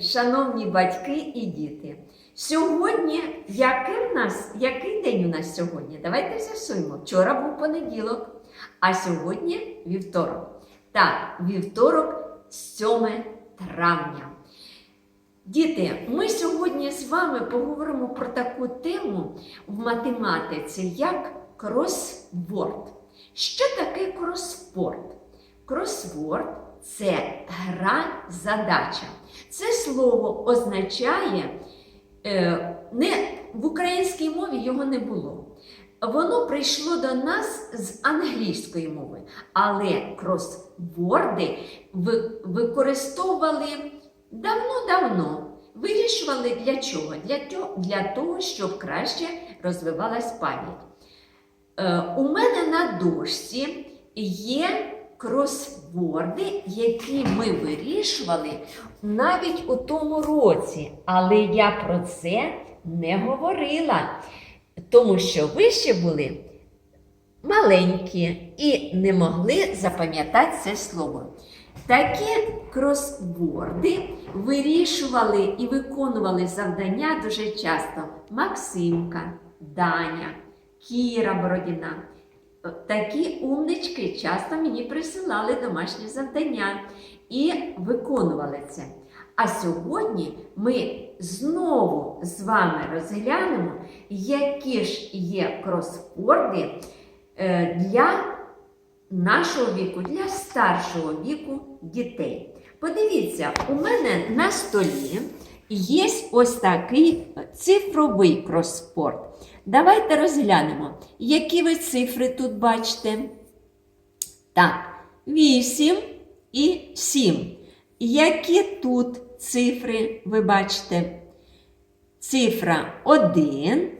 Шановні батьки і діти, сьогодні який, в нас, який день у нас сьогодні? Давайте з'ясуємо. Вчора був понеділок, а сьогодні вівторок. Так, вівторок 7 травня. Діти, ми сьогодні з вами поговоримо про таку тему в математиці, як кросворд. Що таке кросворд? Кросворд це гра задача. Це слово означає, е, не, в українській мові його не було. Воно прийшло до нас з англійської мови, але кросворди використовували давно-давно. Вирішували для чого? Для, того, щоб краще розвивалась пам'ять. Е, у мене на дошці є кросворди, які ми вирішували навіть у тому році, але я про це не говорила, тому що ви ще були маленькі і не могли запам'ятати це слово. Такі кросворди вирішували і виконували завдання дуже часто Максимка, Даня, Кіра Бородіна. Такі умнички часто мені присилали домашні завдання і виконували це. А сьогодні ми знову з вами розглянемо, які ж є кросворди е, для нашого віку, для старшого віку дітей. Подивіться, у мене на столі є ось такий цифровий кросворд. Давайте розглянемо, які ви цифри тут бачите. Так, 8 і 7. Які тут цифри ви бачите? Цифра 1,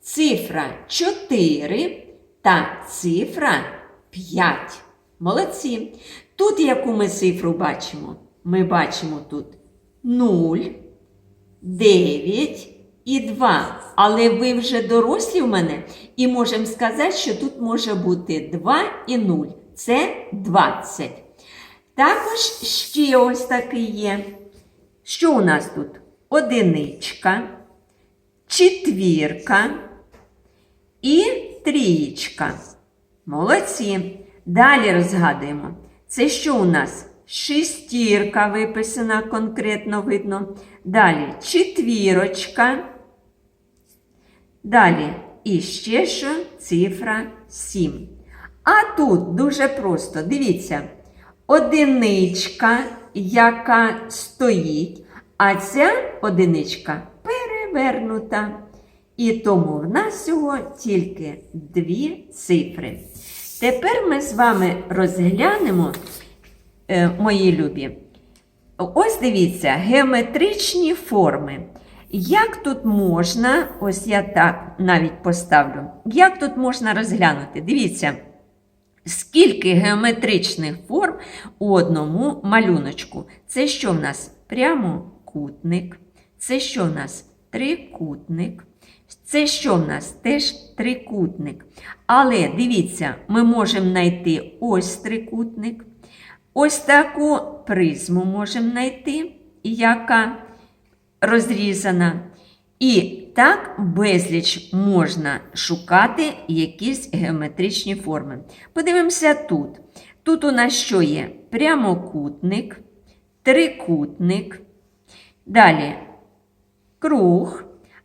цифра 4 та цифра 5. Молодці. Тут яку ми цифру бачимо? Ми бачимо тут 0, 9 і 2. Але ви вже дорослі в мене, і можемо сказати, що тут може бути 2 і 0. Це 20. Також ще ось такий є. Що у нас тут? Одиничка, четвірка і трієчка. Молодці. Далі розгадуємо. Це що у нас? Шестірка виписана конкретно видно. Далі четвірочка. Далі і ще що цифра 7. А тут дуже просто, дивіться, одиничка, яка стоїть, а ця одиничка перевернута. І тому в нас всього тільки дві цифри. Тепер ми з вами розглянемо, мої любі. Ось дивіться, геометричні форми. Як тут можна, ось я так навіть поставлю, як тут можна розглянути? Дивіться, скільки геометричних форм у одному малюночку. Це що в нас? Прямокутник. Це що в нас? Трикутник. Це що в нас? Теж трикутник. Але дивіться, ми можемо знайти ось трикутник. Ось таку призму можемо знайти, яка розрізана. І так безліч можна шукати якісь геометричні форми. Подивимося тут. Тут у нас що є? Прямокутник, трикутник. Далі круг.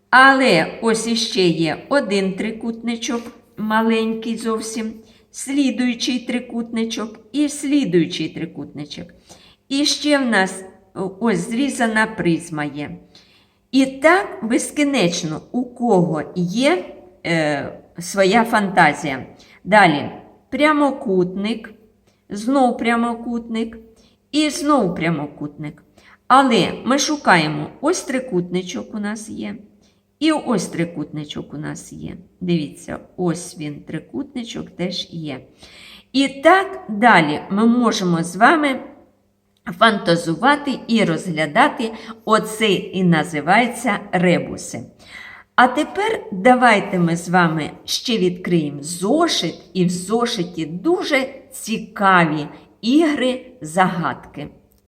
Але ось іще є один трикутничок, маленький зовсім, слідуючий трикутничок і слідуючий трикутничок. І ще в нас ось зрізана призма є. І так безкінечно, у кого є е, своя фантазія. Далі прямокутник, знов прямокутник і знов прямокутник. Але ми шукаємо ось трикутничок у нас є. І ось трикутничок у нас є. Дивіться, ось він, трикутничок теж є. І так далі ми можемо з вами фантазувати і розглядати оце і називається ребуси. А тепер давайте ми з вами ще відкриємо зошит, і в зошиті дуже цікаві ігри загадки.